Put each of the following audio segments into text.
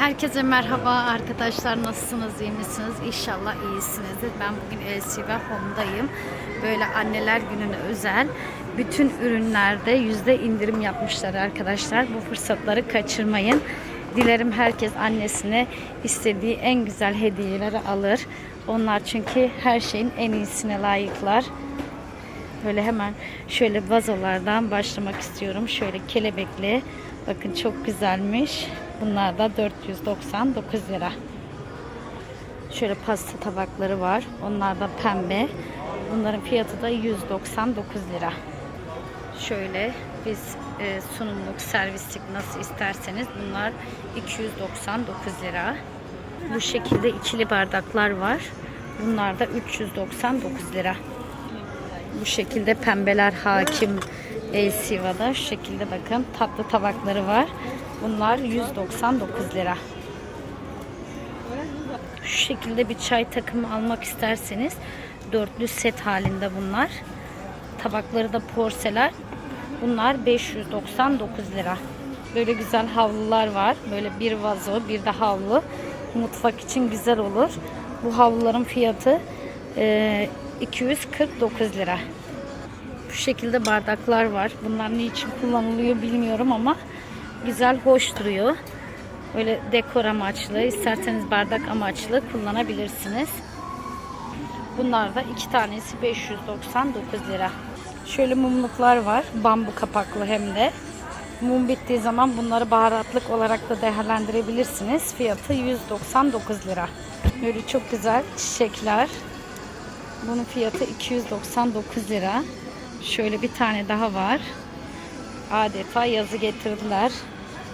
Herkese merhaba arkadaşlar nasılsınız iyi misiniz? İnşallah iyisinizdir. Ben bugün LCV Home'dayım. Böyle anneler gününe özel bütün ürünlerde yüzde indirim yapmışlar arkadaşlar. Bu fırsatları kaçırmayın. Dilerim herkes annesine istediği en güzel hediyeleri alır. Onlar çünkü her şeyin en iyisine layıklar. Böyle hemen şöyle vazolardan başlamak istiyorum. Şöyle kelebekli. Bakın çok güzelmiş. Bunlar da 499 lira. Şöyle pasta tabakları var. Onlar da pembe. Bunların fiyatı da 199 lira. Şöyle biz e, sunumluk, servislik nasıl isterseniz bunlar 299 lira. Bu şekilde ikili bardaklar var. Bunlar da 399 lira. Bu şekilde pembeler hakim Elsiva'da. Şu şekilde bakın tatlı tabakları var. Bunlar 199 lira. Şu şekilde bir çay takımı almak isterseniz dörtlü set halinde bunlar. Tabakları da porselen. Bunlar 599 lira. Böyle güzel havlular var. Böyle bir vazo, bir de havlu. Mutfak için güzel olur. Bu havluların fiyatı e, 249 lira. Bu şekilde bardaklar var. Bunlar niçin kullanılıyor bilmiyorum ama güzel, hoş duruyor. Böyle dekor amaçlı, isterseniz bardak amaçlı kullanabilirsiniz. Bunlar da iki tanesi 599 lira. Şöyle mumluklar var. Bambu kapaklı hem de. Mum bittiği zaman bunları baharatlık olarak da değerlendirebilirsiniz. Fiyatı 199 lira. Böyle çok güzel çiçekler. Bunun fiyatı 299 lira. Şöyle bir tane daha var. Adeta yazı getirdiler.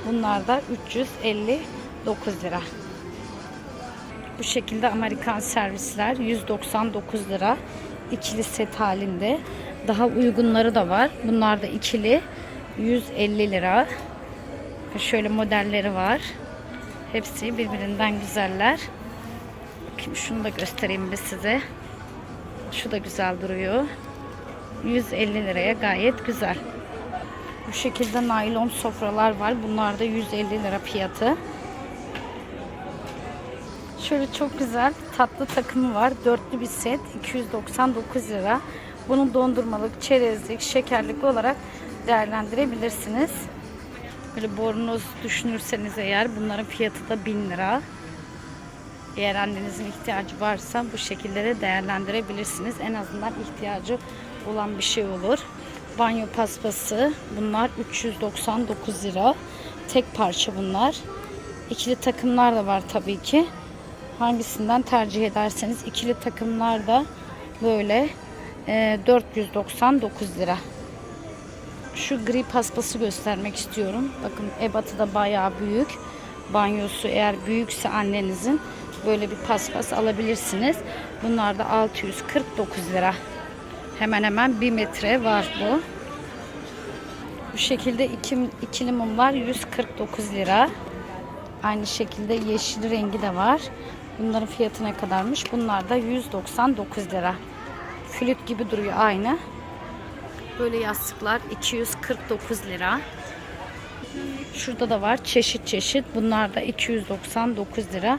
Bunlar da 359 lira. Bu şekilde Amerikan servisler 199 lira. İkili set halinde. Daha uygunları da var. Bunlar da ikili 150 lira. Şöyle modelleri var. Hepsi birbirinden güzeller. Bakayım şunu da göstereyim size. Şu da güzel duruyor. 150 liraya gayet güzel. Bu şekilde naylon sofralar var. Bunlar da 150 lira fiyatı. Şöyle çok güzel tatlı takımı var. Dörtlü bir set. 299 lira. Bunu dondurmalık, çerezlik, şekerlik olarak değerlendirebilirsiniz. Böyle bornoz düşünürseniz eğer bunların fiyatı da 1000 lira. Eğer annenizin ihtiyacı varsa bu şekilde de değerlendirebilirsiniz. En azından ihtiyacı olan bir şey olur. Banyo paspası bunlar 399 lira. Tek parça bunlar. İkili takımlar da var tabii ki. Hangisinden tercih ederseniz ikili takımlar da böyle e, 499 lira. Şu gri paspası göstermek istiyorum. Bakın ebatı da bayağı büyük. Banyosu eğer büyükse annenizin böyle bir paspas alabilirsiniz. Bunlar da 649 lira. Hemen hemen 1 metre var bu. Bu şekilde iki, ikili mumlar 149 lira. Aynı şekilde yeşil rengi de var. Bunların fiyatı ne kadarmış? Bunlar da 199 lira. Flüt gibi duruyor aynı. Böyle yastıklar 249 lira. Şurada da var çeşit çeşit. Bunlar da 299 lira.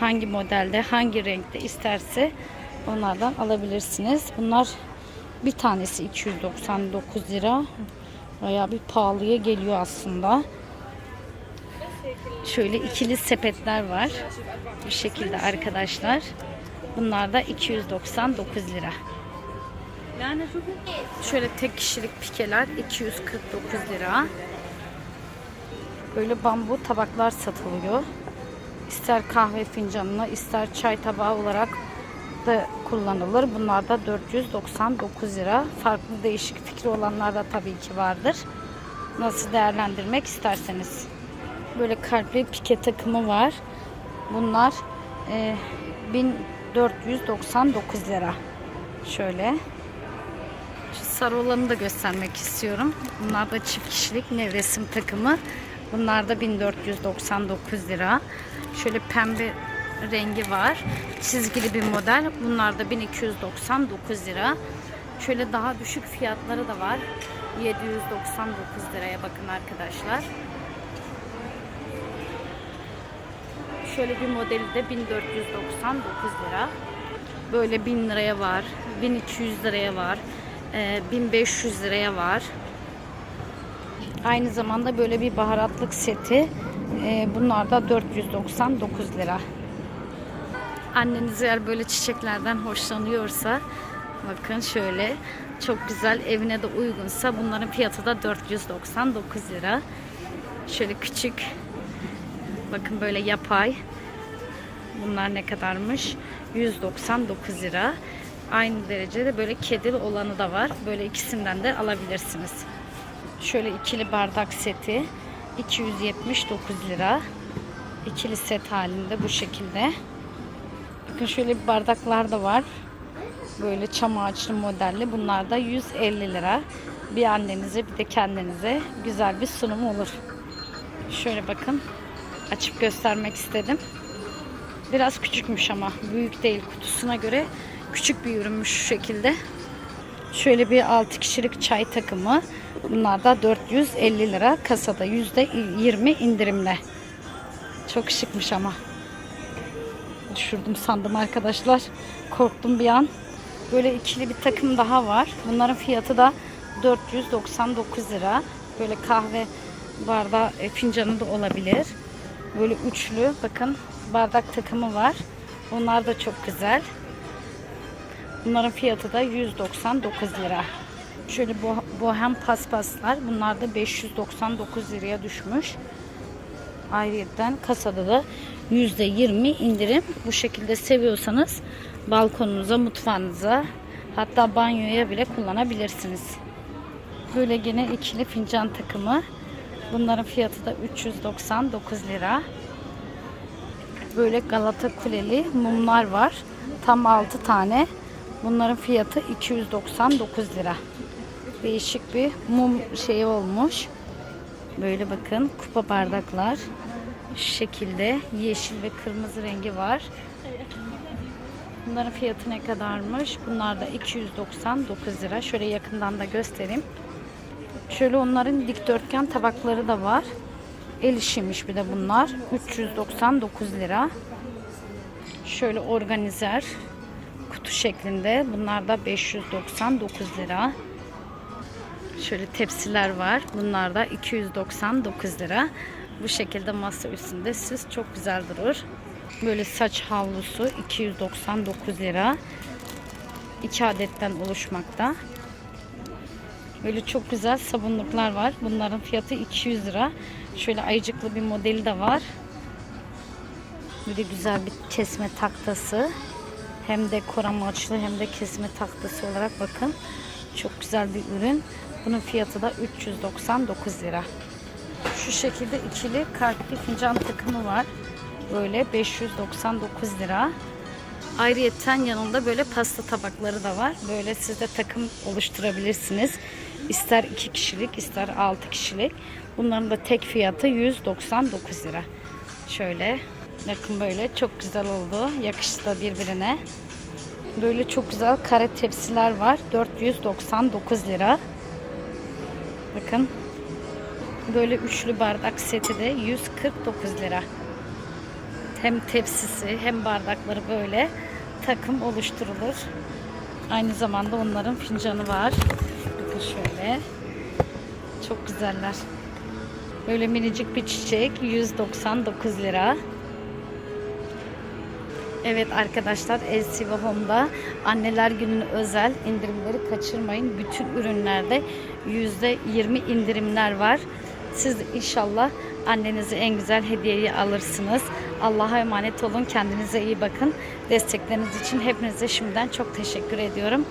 Hangi modelde, hangi renkte isterse onlardan alabilirsiniz. Bunlar bir tanesi 299 lira. Bayağı bir pahalıya geliyor aslında. Şöyle ikili sepetler var. Bu şekilde arkadaşlar. Bunlar da 299 lira. Şöyle tek kişilik pikeler 249 lira. Böyle bambu tabaklar satılıyor. İster kahve fincanına, ister çay tabağı olarak da kullanılır. Bunlar da 499 lira. Farklı değişik fikri olanlar da tabii ki vardır. Nasıl değerlendirmek isterseniz. Böyle kalpli pike takımı var. Bunlar e, 1499 lira. Şöyle. Şu sarı olanı da göstermek istiyorum. Bunlar da çift kişilik nevresim takımı. Bunlar da 1499 lira. Şöyle pembe rengi var. Çizgili bir model. Bunlar da 1299 lira. Şöyle daha düşük fiyatları da var. 799 liraya bakın arkadaşlar. şöyle bir modeli de 1499 lira. Böyle 1000 liraya var, 1200 liraya var, e, 1500 liraya var. Aynı zamanda böyle bir baharatlık seti. e, bunlar da 499 lira. Anneniz eğer böyle çiçeklerden hoşlanıyorsa bakın şöyle çok güzel evine de uygunsa bunların fiyatı da 499 lira. Şöyle küçük bakın böyle yapay bunlar ne kadarmış 199 lira. Aynı derecede böyle kedili olanı da var. Böyle ikisinden de alabilirsiniz. Şöyle ikili bardak seti 279 lira. İkili set halinde bu şekilde. Bakın şöyle bir bardaklar da var. Böyle çam ağaçlı modelli. Bunlar da 150 lira. Bir annenize bir de kendinize güzel bir sunum olur. Şöyle bakın. Açıp göstermek istedim. Biraz küçükmüş ama büyük değil kutusuna göre küçük bir ürünmüş şu şekilde. Şöyle bir 6 kişilik çay takımı. Bunlar da 450 lira. Kasada %20 indirimle. Çok şıkmış ama. Düşürdüm sandım arkadaşlar. Korktum bir an. Böyle ikili bir takım daha var. Bunların fiyatı da 499 lira. Böyle kahve bardağı e, fincanı da olabilir. Böyle üçlü bakın bardak takımı var. Onlar da çok güzel. Bunların fiyatı da 199 lira. Şöyle bo- bohem paspaslar. Bunlar da 599 liraya düşmüş. Ayrıyeten kasada da %20 indirim. Bu şekilde seviyorsanız balkonunuza, mutfağınıza hatta banyoya bile kullanabilirsiniz. Böyle gene ikili fincan takımı. Bunların fiyatı da 399 lira. Böyle Galata Kuleli mumlar var. Tam 6 tane. Bunların fiyatı 299 lira. Değişik bir mum şeyi olmuş. Böyle bakın kupa bardaklar. Şu şekilde yeşil ve kırmızı rengi var. Bunların fiyatı ne kadarmış? Bunlar da 299 lira. Şöyle yakından da göstereyim. Şöyle onların dikdörtgen tabakları da var. El işiymiş bir de bunlar. 399 lira. Şöyle organizer kutu şeklinde. Bunlar da 599 lira. Şöyle tepsiler var. Bunlar da 299 lira. Bu şekilde masa üstünde süs çok güzel durur. Böyle saç havlusu 299 lira. 2 adetten oluşmakta. Böyle çok güzel sabunluklar var. Bunların fiyatı 200 lira. Şöyle ayıcıklı bir modeli de var. Böyle güzel bir kesme tahtası. Hem de amaçlı hem de kesme tahtası olarak bakın. Çok güzel bir ürün. Bunun fiyatı da 399 lira. Şu şekilde ikili kalpli fincan takımı var. Böyle 599 lira. Ayrıyeten yanında böyle pasta tabakları da var. Böyle siz de takım oluşturabilirsiniz. İster 2 kişilik ister 6 kişilik. Bunların da tek fiyatı 199 lira. Şöyle bakın böyle çok güzel oldu. Yakıştı da birbirine. Böyle çok güzel kare tepsiler var. 499 lira. Bakın. Böyle üçlü bardak seti de 149 lira. Hem tepsisi hem bardakları böyle takım oluşturulur. Aynı zamanda onların fincanı var. Bakın şöyle. Çok güzeller. Böyle minicik bir çiçek 199 lira. Evet arkadaşlar ve Home'da anneler gününe özel indirimleri kaçırmayın. Bütün ürünlerde %20 indirimler var. Siz inşallah annenize en güzel hediyeyi alırsınız. Allah'a emanet olun. Kendinize iyi bakın. Destekleriniz için hepinize şimdiden çok teşekkür ediyorum.